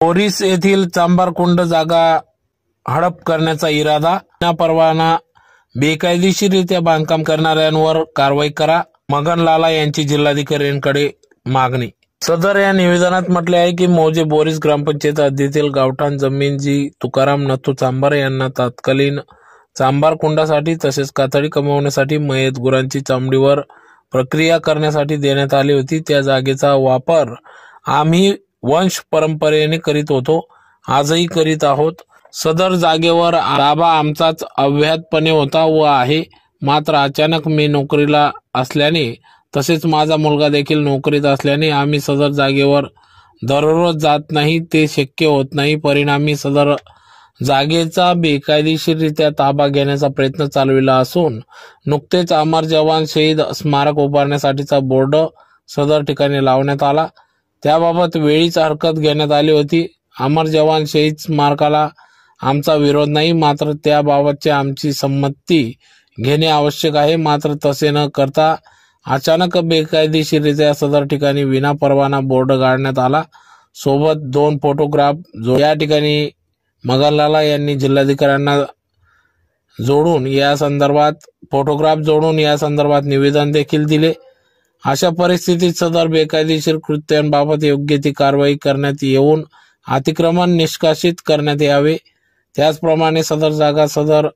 ओरिस येथील चांबारकुंड जागा हडप करण्याचा इरादा. परवाना बेकायदेशीररित्या बांधकाम करणाऱ्यांवर कारवाई करा. मगनलाला यांची जिल्हाधिकाऱ्यांकडे मागणी. सदर या निवेदनात म्हटले आहे की मौजे बोरीस ग्रामपंचायत हद्दीतील गावठाण जमीन जी तुकाराम नथू चांभार यांना तात्कालीन चांभार कुंडासाठी तसेच कातडी कमवण्यासाठी मयत गुरांची चामडीवर प्रक्रिया करण्यासाठी देण्यात आली होती त्या जागेचा वापर आम्ही वंश परंपरेने करीत होतो. आजही करीत आहोत. सदर जागेवर ताबा आमचाच अव्याहतपणे होता व आहे. मात्र अचानक मी नोकरीला असल्याने तसेच माझा मुलगा देखील नोकरीत असल्याने आम्ही सदर जागेवर दररोज जात नाही ते शक्य होत नाही. परिणामी सदर जागेचा बेकायदेशीररित्या ताबा घेण्याचा प्रयत्न चालविला असून नुकतेच अमर जवान शहीद स्मारक उभारण्यासाठीचा बोर्ड सदर ठिकाणी लावण्यात आला. त्याबाबत वेळीच हरकत घेण्यात आली होती. अमर जवान शहीद स्मारकाला आमचा विरोध नाही मात्र त्याबाबतची आमची संमती घेणे आवश्यक आहे. मात्र तसे न करता अचानक बेकायदेशीरित्या सदर ठिकाणी विना परवाना बोर्ड गाडण्यात आला. सोबत दोन फोटोग्राफ जो या ठिकाणी मगनलाला यांनी जिल्हाधिकाऱ्यांना जोडून या संदर्भात फोटोग्राफ जोडून या संदर्भात निवेदन देखील दिले. अशा परिस्थितीत सदर बेकायदेशीर कृत्यांबाबत योग्य ती कारवाई करण्यात येऊन अतिक्रमण निष्कासित करण्यात यावे. त्याचप्रमाणे सदर जागा सदर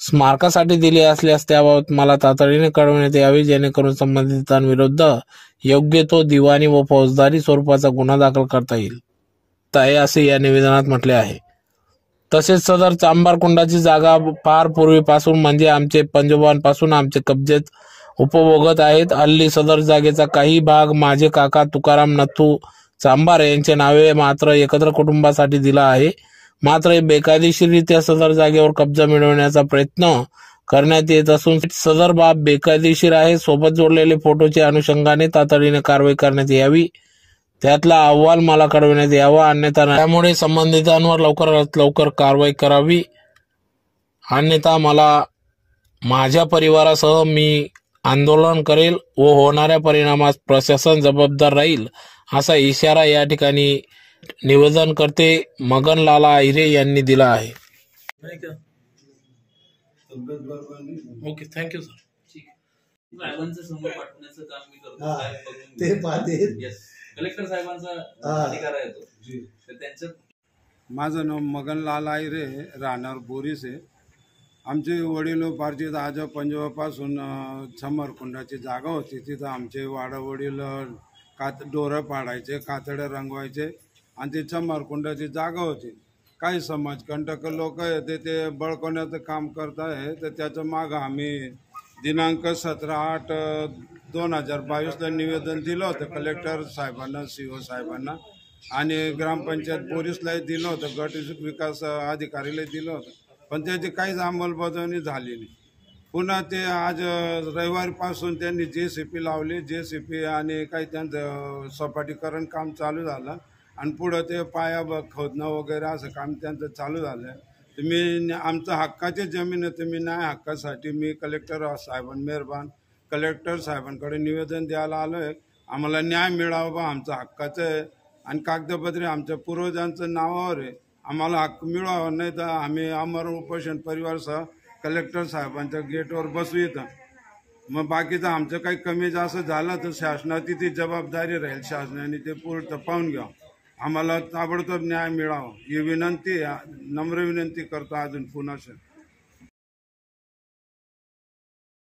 स्मारकासाठी दिली असल्यास त्याबाबत मला तातडीने कळवण्यात यावे जेणेकरून संबंधितांविरुद्ध योग्य तो दिवाणी व फौजदारी स्वरूपाचा गुन्हा दाखल करता येईल. ताई असे या निवेदनात म्हटले आहे. तसेच सदर चांबार कुंडाची जागा फार पूर्वीपासून म्हणजे आमचे पंजोबांपासून आमचे कब्जेत उपभोगत आहेत. हल्ली सदर जागेचा काही भाग माझे काका तुकाराम नथू चांबार यांचे नावे मात्र एकत्र कुटुंबासाठी दिला आहे. मात्र बेकायदेशीररित्या सदर जागेवर कब्जा मिळवण्याचा प्रयत्न करण्यात येत असून सदर बाब बेकायदेशीर आहे. सोबत जोडलेले फोटोच्या अनुषंगाने तातडीने कारवाई करण्यात यावी. त्यातला अहवाल मला कळविण्यात यावा. अन्यथा त्यामुळे संबंधितांवर लवकरात लवकर कारवाई करावी. अन्यथा मला माझ्या परिवारासह मी आंदोलन करेल व होणाऱ्या परिणामास प्रशासन जबाबदार राहील असा इशारा या ठिकाणी निवेदन करते मगनलाला आहिरे यांनी दिला आहे. Okay thank you sir. साहेबांचं समोर पाठवण्याचं काम मी करतो. साहेब बघून ते पाहते येस कलेक्टर साहेबांचा. अधिकार आहे तो. तर त्यांचं माझं नाव मगनलाल आयरे राहणार बोरीस आहे. आमचे वडीलोपार्जित आज पंजाबापासून समरकुंडाची जागा होती. तिथं आमचे वाडावडील कात डोरं पाडायचे कातडे रंगवायचे आणि ती समरकुंडाची जागा होती. काही समाजकंटक लोक येते ते बळकवण्याचं काम करत आहे. तर त्याचं मागं आम्ही दिनांक सतरा आठ दोन हजार बावीसला निवेदन दिलं होतं कलेक्टर साहेबांना सी ओ साहेबांना. आणि ग्रामपंचायत पोलीसलाही दिलं होतं गट विकास अधिकारीलाही दिलं होतं. पण त्याची काहीच अंमलबजावणी झाली नाही. पुन्हा ते आज रविवारीपासून त्यांनी जे सी पी लावली. जे सी पी आणि काही त्यांचं सपाटीकरण काम चालू झालं. आणि पुढं ते पाया ब- खोदणं वगैरे असं काम त्यांचं चालू झालं. तर मी आमचं हक्काची जमीन आहे तुम्ही न्याय हक्कासाठी मी कलेक्टर साहेबां मेहरबान. कलेक्टर साहेबांकडे निवेदन द्यायला आलो आहे आम्हाला न्याय मिळावा बा आमचं हक्काचं आहे. आणि कागदपत्रे आमच्या पूर्वजांचं नावावर आहे. आम्हाला हक्क मिळावा नाही तर आम्ही अमर उपोषण परिवारसह कलेक्टर साहेबांच्या गेटवर बसू येतं मग बाकीचं आमचं काही कमी जास्त झालं तर शासनाची ती जबाबदारी राहील. शासनाने ते पूर्ण पाहून घ्या आम्हाला ताबडतोब न्याय मिळावा. ही विनंती नम्र विनंती करतो अजून पुन्हा